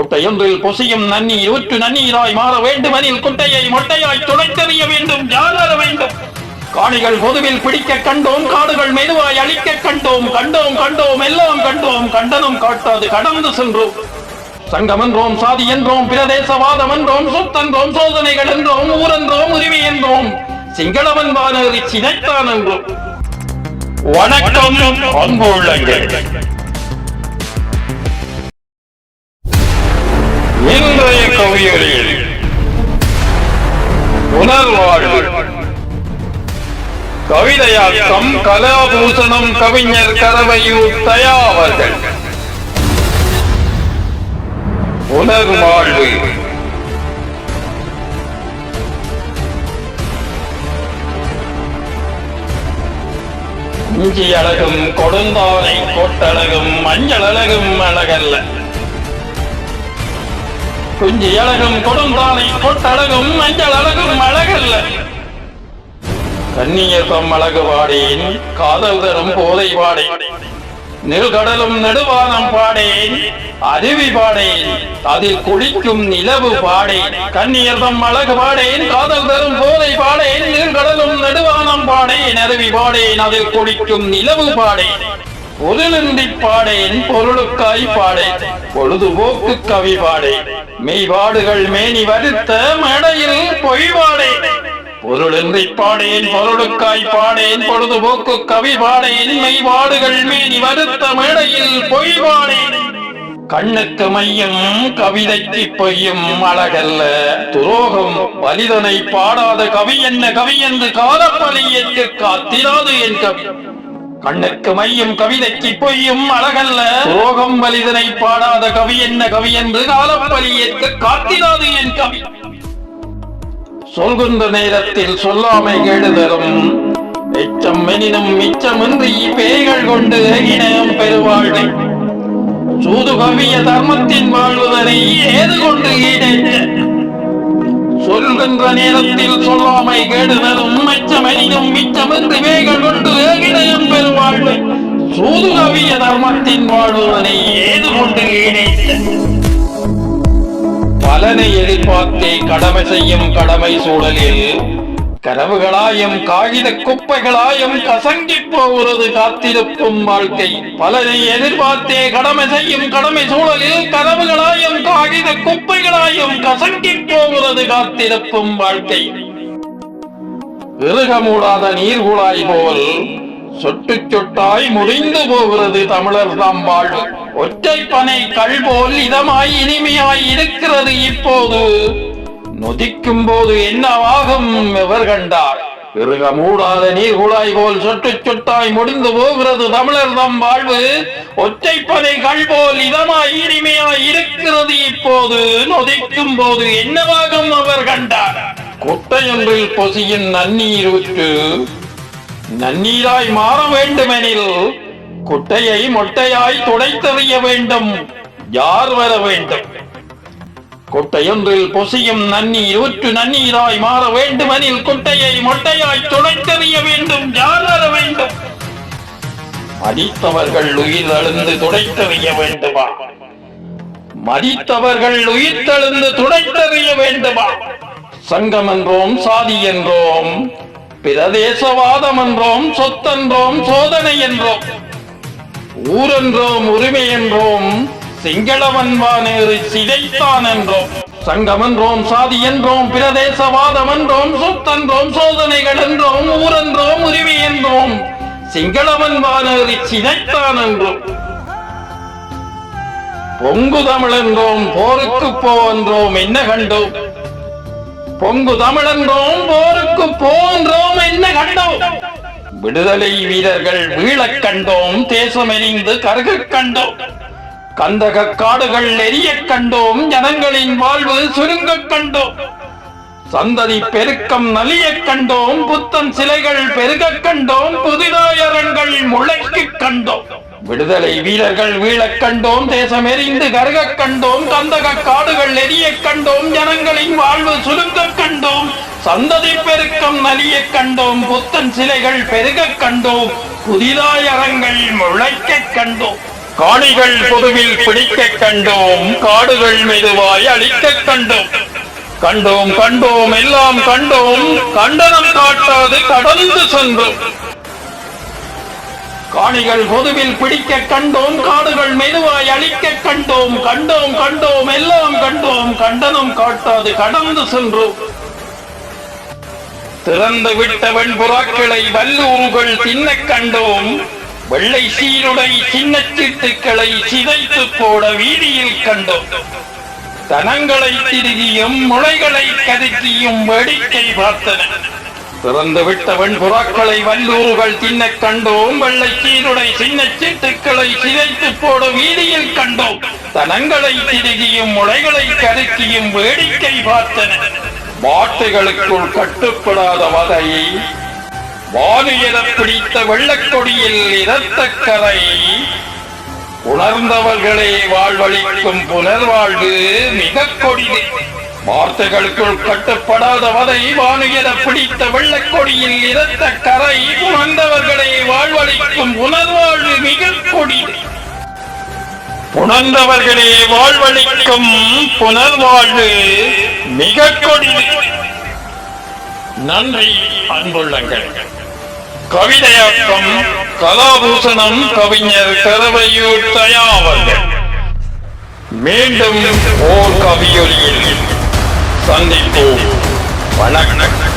குட்டையொன்றில் பொசியும் நன்னீர் ஊற்று நன்னீராய் மாற வேண்டுமெனில் குட்டையை மொட்டையாய் துடைத்தெறிய வேண்டும் யார் வேண்டும்? காணிகள் பொதுவில் பிடிக்க கண்டோம் காடுகள் மெதுவாய் அழிக்க கண்டோம் கண்டோம் கண்டோம் எல்லாம் கண்டோம் கண்டனம் காட்டாது கடந்து சென்றோம். சங்கம் என்றோம் சாதி என்றோம் பிரதேசவாதம் என்றோம் சொத்தென்றோம் சோதனைகள் என்றோம் ஊரென்றோம் உரிமை என்றோம் சிங்களவன் வானறி சினைத்தான் என்றோம். வணக்கம் அன்பு உள்ளங்கள் இன்றைய கவியொலியில் உணர்வாழ்வு கவிதையாக்கம் கலாபூஷணம் கவிஞர் கரவையூர் தயா அவர்கள் உணர்வாழ்வு இஞ்சி அழகும் கொடுந்தானை கொட்டழகும் மஞ்சள் அழகும் அழகல்ல. குஞ்சி அழகும் கொடுந்தானை கொட்டழகும் மஞ்சள் அழகும் அழகல்ல. கண்ணியத்தம் அழகு பாடேன் காதல் தரும் போதை பாடேன். நெல்கடலும் நெடுவானம் பாடேன் அருவி பாடேன் அதில் குளிக்கும் நிலவு பாடேன். கண்ணியர்தம் அழகு பாடேன் காதல் தரும் போதை பாடேன் நெல்கடலும் நெடுவானம் பாடேன் அருவி பாடேன் அதில் குளிக்கும் நிலவு பாடேன். பொருளின்றி பாடேன் பொருளுக்காய் பாடேன் பொழுதுபோக்கு கவி பாடேன் மெய்வாடுகள் மேனி வருத்த மேடையில் பொய் பாடேன் பொருளின்றி பாடேன் பொருளுக்காய் பாடேன் பொழுதுபோக்கு கவி பாடேன் மெய்வாடுகள் மேனி வருத்த மேடையில் பொய் பாடேன் கண்ணுக்கு மையம் கவிதைக்கு பொய்யும் அழகல்ல. துரோகம் வலிதனை பாடாத கவி என்ன கவி என்று காலப்பலி காலப்பலியற்கு காத்திராது என் கவி. கண்ணுக்கு மையும் கவிதைக்கு பொய்யும் அழகல்ல. துரோகம் வலிதனை பாடாத கவி என்ன கவி என்று காலப்பலி ஏற்க காத்திராது என் கவி. சொல்கின்ற நேரத்தில் சொல்லாமை கேடுதரும். எச்சம் எனினும் மிச்சமின்றி பேய்கள் கொண்டு இணையம் பெருவாழ்வை. சூது கவிய தர்மத்தின் வாழ்வதனை ஏது கொண்டு ஈடேற்ற சொல்கின்ற நேரத்தில் சொல்லாமை கேடுதரும். மெச்சமெனினும் மிச்சமின்றி பேய்கள் கொண்டு இணையம் பெருவாழ்வை. சூது கவிய தர்மத்தின் வாழ்வதனை ஏது கொண்டு ஈடேற்ற பலனை எதிர்பார்த்தே கடமை செய்யும் கடமை சூழலில் கனவுகளாயும் காகித குப்பைகளாயும் கசங்கி போகிறது காத்திருக்கும் வாழ்க்கை. பலனை எதிர்பார்த்தே கடமை செய்யும் கடமை சூழலில் கனவுகளாயும் காகித குப்பைகளாயும் கசங்கி போகிறது காத்திருக்கும் வாழ்க்கை. இறுக மூடாத நீர் குழாய் போல் சொட்டு சொட்டாய் முடிந்து போகிறது தமிழர் தாம் வாழ்வு ஒற்றை பனை கல் போல் இதமாய் இனிமையாய் இருக்கிறது இப்போது. நொதிக்கும் போது என்னவாகும் இவர் கண்டார். இறுக மூடாத நீர் குழாய் போல் சொட்டு சொட்டாய் முடிந்து போகிறது தமிழர் தம் வாழ்வு ஒற்றை பனை போல் இதமாய் இனிமையாய் இருக்கிறது இப்போது. நொதிக்கும் போது என்னவாகும் அவர் கண்டார். குட்டையொன்றில் பொசியின் நன்னீர் ஊற்று நன்னீராய் மாற வேண்டுமெனில் குட்டையை மொட்டையாய் துடைத்தெறிய வேண்டும். யார் வர வேண்டும்? குட்டையொன்றில் பொசியும் நன்னீர் ஊற்று நன்னீராய் மாற வேண்டுமெனில் குட்டையை மொட்டையாய் துடைத்தெறிய வேண்டும். யார் வர வேண்டும்? மதித்தவர்கள் உயிர் அழுந்து துடைத்தெறிய வேண்டுமா? மதித்தவர்கள் உயிர் தழுந்து துடைத்தெறிய வேண்டுமா? சங்கம் என்றோம் சாதி என்றோம் பிரதேசவாதம் என்றோம் சொத்தென்றோம் சோதனை என்றோம் ஊரென்றோம் உரிமை என்றோம் சிங்களவன் வானேறு சிதைத்தான் என்றோம் சங்கம் என்றோம் சாதி என்றோம் பிரதேசவாதம் என்றோம் சொத்தென்றோம் சோதனைகள் என்றோம் ஊரென்றோம் உரிமை என்றோம் சிங்களவன் வானேறி சிதைத்தான் என்றோம் பொங்கு தமிழ் என்றோம் போருக்கு போ என்றோம் என்ன கண்டோம்? பொங்கு தமிழன்றோம் போருக்கு போன்றோம் என்ன கண்டோம் விடுதலை வீரர்கள் வீழக் கண்டோம் தேசமெறிந்து கருகக் கண்டோம். கந்தக காடுகள் எரியக் கண்டோம் ஜனங்களின் வாழ்வு சுருங்கக் கண்டோம். சந்ததி பெருக்கம் நலியக் கண்டோம் புத்தன் சிலைகள் பெருகக் கண்டோம் புதிதாயரங்கள் முளைக்கு கண்டோம். விடுதலை வீரர்கள் வீழக் கண்டோம் தேசம் எரிந்து கருகக் கண்டோம் கந்தக காடுகள் எரிய கண்டோம் ஜனங்களின் வாழ்வு சுருங்கக் கண்டோம் சந்ததி பெருக்கம் நலியக் கண்டோம் புத்தன் சிலைகள் பெருகக் கண்டோம் புதிதாய் அரங்கள் முளைக்கக் கண்டோம் காணிகள் பொதுவில் பிடிக்கக் கண்டோம் காடுகள் மெதுவாய் அழிக்கக் கண்டோம். கண்டோம் கண்டோம் எல்லாம் கண்டோம் கண்டனம் காட்டாது கடந்து சென்றோம். காணிகள் பொதுவில் பிடிக்க கண்டோம் காடுகள் மெதுவாய் அழிக்க கண்டோம் கண்டோம் கண்டோம் எல்லாம் கண்டோம் கண்டனம் காட்டாது கடந்து சென்றோம் திறந்து விட்ட வெண்புறாக்களை வல்லூர்கள் தின்ன கண்டோம் வெள்ளை சீருடை சின்ன சீட்டுக்களை சிதைத்து போட வீதியில் கண்டோம். தனங்களை திருகியும் முளைகளை கருக்கியும் வேடிக்கை பார்த்தன திறந்து விட்ட வெண்புறாக்களை வல்லூர்கள் தின்னக் கண்டோம் வெள்ளை சீருடை சின்ன சீட்டுக்களை சிதைத்து போடும் வீதியில் கண்டோம். தனங்களை திருகியும் முளைகளை கருக்கியும் வேடிக்கை பார்த்தன. மாட்டுகளுக்குள் கட்டுப்படாத வகையை வாலியர பிடித்த வெள்ளக்கொடியில் இரத்தக்கரை உணர்ந்தவர்களே வாழ்வழிக்கும் புனர்வாழ்வு மிக கொடிது. வார்த்தைகளுக்குள் கட்டுப்படாத வதை பிடித்த வெள்ளக்கொடியில் இரத்த கரை உணர்ந்தவர்களை வாழ்வழிக்கும் உணர்வாழ்வு மிக கொடி. உணர்ந்தவர்களே வாழ்வழிக்கும் புனர்வாழ்வு மிக கொடி. நன்றி அன்புள்ளங்கள். கவிதையாக்கம் கலாபூஷணம் கவிஞர் கரவையூர் தயாவர்கள். மீண்டும் ஓர் கவியொலியில் சந்திப்போம் வணக்கம்